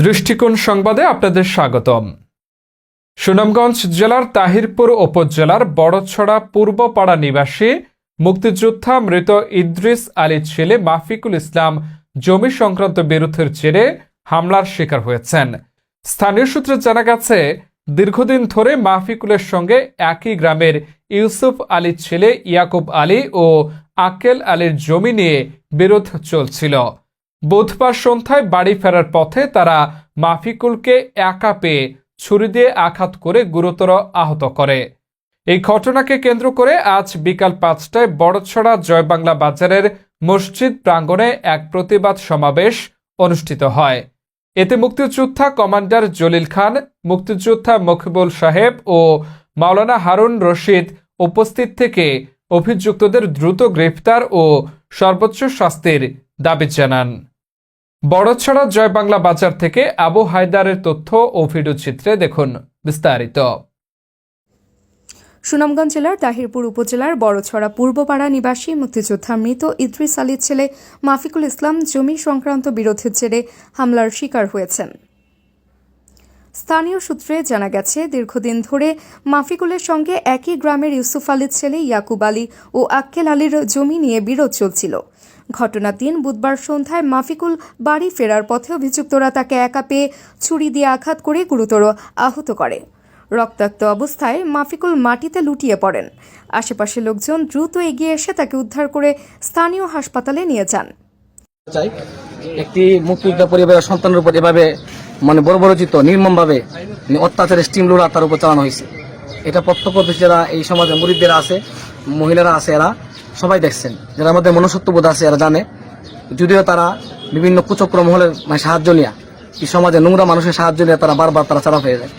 দৃষ্টিকোণ সংবাদে আপনাদের স্বাগতম। সুনামগঞ্জ জেলার তাহিরপুর উপজেলার বড়ছড়া পূর্বপাড়া নিবাসী মুক্তিযোদ্ধা মৃত ইদ্রিস আলীর ছেলে মাফিকুল ইসলাম জমি সংক্রান্ত বিরোধের জেরে হামলার শিকার হয়েছেন। স্থানীয় সূত্রে জানা গেছে, দীর্ঘদিন ধরে মাফিকুলের সঙ্গে একই গ্রামের ইউসুফ আলীর ছেলে ইয়াকুব আলী ও আকেল আলীর জমি নিয়ে বিরোধ চলছিল। বুধবার সন্ধ্যায় বাড়ি ফেরার পথে তারা মাফিকুলকে একা পেয়ে ছুরি দিয়ে আঘাত করে গুরুতর আহত করে। এই ঘটনাকে কেন্দ্র করে আজ বিকাল পাঁচটায় বড়ছড়া জয়বাংলা বাজারের মসজিদ প্রাঙ্গণে এক প্রতিবাদ সমাবেশ অনুষ্ঠিত হয়। এতে মুক্তিযোদ্ধা কমান্ডার জলিল খান, মুক্তিযোদ্ধা মকবুল সাহেব ও মাওলানা হারুন রশিদ উপস্থিত থেকে অভিযুক্তদের দ্রুত গ্রেফতার ও সর্বোচ্চ শাস্তির দাবি জানান। বড়ছড়া জয়বাংলা বাজার থেকে আবু হায়দারের তথ্য ও ভিডিও চিত্রে দেখুন বিস্তারিত। সুনামগঞ্জ জেলার তাহিরপুর উপজেলার বড়ছড়া পূর্বপাড়া নিবাসী মুক্তিযোদ্ধা মৃত ইদ্রিস আলীর ছেলে মাফিকুল ইসলাম জমি সংক্রান্ত বিরোধের জেরে হামলার শিকার হয়েছেন। স্থানীয় সূত্রে জানা গেছে, দীর্ঘদিন ধরে মাফিকুলের সঙ্গে একই গ্রামের ইউসুফ আলীর ছেলে ইয়াকুব আলী ও আক্কেল আলীর জমি নিয়ে বিরোধ চলছিল। ঘটনার দিন বুধবার সন্ধ্যায় মাফিকুল বাড়ি ফেরার পথে অভিযুক্তরা তাকে একা পেয়ে ছুরি দিয়ে আঘাত করে গুরুতর আহত করে। রক্তাক্ত অবস্থায় মাফিকুল মাটিতে লুটিয়ে পড়েন। আশেপাশের লোকজন দ্রুত এগিয়ে এসে তাকে উদ্ধার করে স্থানীয় হাসপাতালে নিয়ে যান। চাই একটি মুক্তিযোদ্ধা পরিবারের সন্তানের উপর এভাবে মানে বড় বড় চিত্ত নির্মম ভাবে অত্যাচারের স্টিম লোড়া তার উপর চালানো হয়েছে। এটা প্রত্যক্ষদর্শী যারা এই সমাজে মুরিদরা আছে, মহিলারা আছে এরা। সবাই দেখছেন। যারা আমাদের মনসত্ববোধ আছে, এরা জানে। যদিও তারা বিভিন্ন কুচক্র মহলের মানে সাহায্য নেওয়া এই সমাজে নোংরা মানুষের সাহায্য নিয়ে তারা বারবার তারা চারা হয়ে যায়।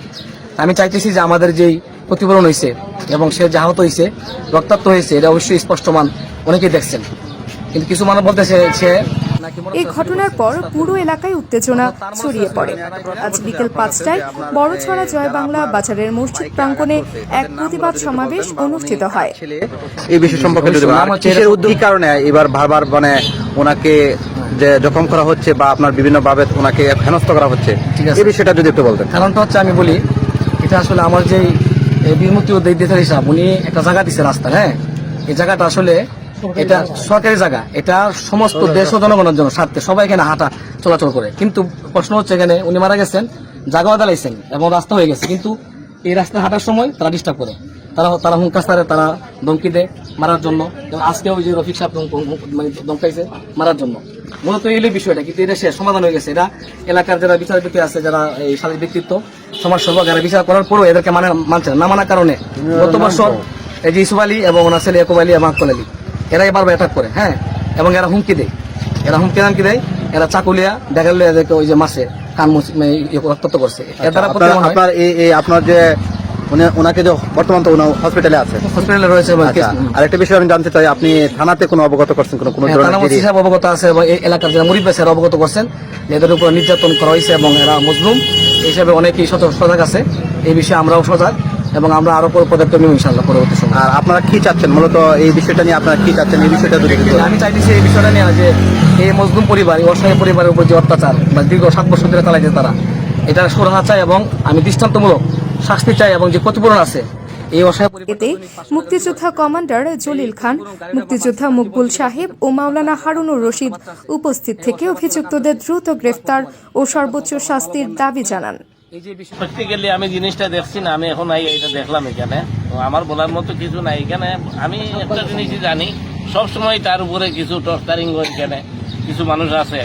আমি চাইতেছি যে আমাদের যেই প্রতিফলন হয়েছে এবং সে যে আহত হয়েছে রক্তাক্ত হয়েছে এটা অবশ্যই স্পষ্টমান অনেকেই দেখছেন। কিন্তু কিছু মানুষ বলতেছে সে এই ঘটনার পর পুরো এলাকায় উত্তেজনা ছড়িয়ে পড়ে। আজ বিকেল পাঁচটায় বড়ছড়া জয় বাংলা বাজারের মসজিদ প্রাঙ্গণে এক প্রতিবাদ সমাবেশ অনুষ্ঠিত হয়। এই বিষয় সম্পর্কে যদি কারণে এবার বারবার মানে ওনাকে যে জখম করা হচ্ছে বা আপনার বিভিন্ন ভাবে ওনাকে হেনস্থ করা হচ্ছে ঠিক আছে। এই বিষয়টা যদি একটু বলতেন। কারণটা হচ্ছে আমি বলি এটা আসলে আমার যে বিমুক্তি উদ্যোগ হিসাব উনি একটা জায়গা দিচ্ছে রাস্তা হ্যাঁ? এই জায়গাটা আসলে এটা সরকারি জায়গা। এটা সমস্ত দেশ ও জনগণের জন্য। স্বার্থে সবাই এখানে হাঁটা চলাচল করে। কিন্তু প্রশ্ন হচ্ছে এখানে উনি মারা গেছেন জায়গাও দাঁড়াইছেন এবং রাস্তা হয়ে গেছে। কিন্তু এই রাস্তা হাঁটার সময় তারা ডিস্টার্ব করে। তারা তারা হুঙ্কার সারে তারা ধমকি দেয় মারার জন্য। আজকে ওই যে রফিক সাহেব মানে ধমকাইছে মারার জন্য। মূলত এই বিষয়টা। কিন্তু এটা শেষ সমাধান হয়ে গেছে। এটা এলাকার যারা বিচারপতি আছে যারা এই সাধারণ ব্যক্তিত্ব সমাজ সেবক যারা বিচার করার পরও এদেরকে মানে মানছে না। না মানার কারণে গত বছর এই যে ইসুফ আলী এবং ওনার ছেলে একুব আলী এবং আলী এরা এবার অ্যাটাক করে হ্যাঁ? এবং এরা হুমকি দেয়। এরা হুমকি নামকি দেয় এরা চাকুলিয়া দেখালে এদেরকে ওই যে মাসে কান মানে রক্তাক্ত করছে। এর দ্বারা আপনার এই যে ওনাকে যে বর্তমান তো উনি হসপিটালে আছে। হসপিটালে রয়েছে এবং আচ্ছা বিষয় আমি জানতে চাই আপনি থানাতে কোনো অবগত করছেন কোনো কোনো হ্যাঁ, থানা ধরনের সাহেব অবগত আছে এবং এই এলাকার যারা মুরিদ অবগত করছেন এদের উপর নির্যাতন করা হয়েছে এবং এরা মজলুম। এই হিসাবে অনেকেই সত- সজাগ আছে। এই বিষয়ে আমরাও সজাগ। এবং আমরা আরও পরে পদক্ষেপ নিব ইনশাল্লাহ পরবর্তী সময়। আর আপনারা কি চাচ্ছেন? মূলত এই বিষয়টা নিয়ে আপনারা কি চাচ্ছেন? এই বিষয়টা একটু আমি চাইছি এই বিষয়টা নিয়ে যে এই মজলুম পরিবার এই অসহায় পরিবারের উপর যে অত্যাচার বা দীর্ঘ সাত বছর ধরে চালাইছে তারা এটা সুরাহা চাই এবং আমি দৃষ্টান্তমূলক শাস্তি চাই এবং যে ক্ষতিপূরণ আছে এই অসহায় পরিবার এতে মুক্তিযোদ্ধা কমান্ডার জলিল খান মুক্তিযোদ্ধা মকবুল সাহেব ও মাওলানা হারুনুর রশিদ উপস্থিত থেকে অভিযুক্তদের দ্রুত গ্রেফতার ও সর্বোচ্চ শাস্তির দাবি জানান। এই যে প্র্যাকটিক্যালি আমি জিনিসটা দেখছি না আমি এখন এটা দেখলাম এখানে। আমার বলার মতো কিছু নাই এখানে। আমি একটা জিনিসই জানি সব সময় তার উপরে কিছু টর্চারিং এখানে। কিছু মানুষ আছে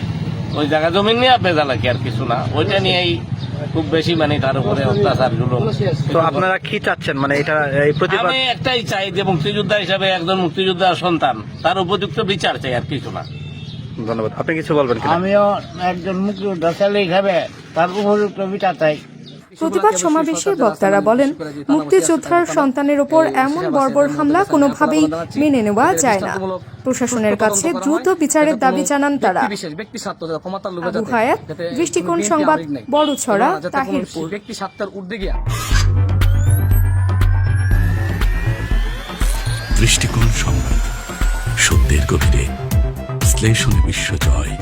ওই জায়গা জমি নিয়ে বেজা লাগে আর কিছু না। ওইটা নিয়েই খুব বেশি মানে তার উপরে অত্যাচারগুলো তো আপনারা কি চাচ্ছেন? মানে এটা এই প্রতিবাদ আমি একটাই চাই যে মুক্তিযোদ্ধা হিসাবে একজন মুক্তিযোদ্ধার সন্তান তার উপযুক্ত বিচার চাই আর কিছু না। ধন্যবাদ। আপনি কিছু বলবেন আমিও একজন মুক্তিযোদ্ধা ছেলে হিসাবে তার উপযুক্ত বিচার চাই। প্রতিবাদ সমাবেশে বক্তারা বলেন মুক্তিযোদ্ধার সন্তানের ওপর এমন বর্বর হামলা কোনোভাবেই মেনে নেওয়া যায় না। প্রশাসনের কাছে দ্রুত বিচারের দাবি জানান তারা। আবু হায়াত, দৃষ্টিকোণ সংবাদ। বড়ছড়া, তাহিরপুর। ব্যক্তি স্বার্থের ঊর্ধ্বে গিয়া দৃষ্টিকোণ সংবাদ সত্যের গভীরে। বিশ্লেষণে বিশ্বজয়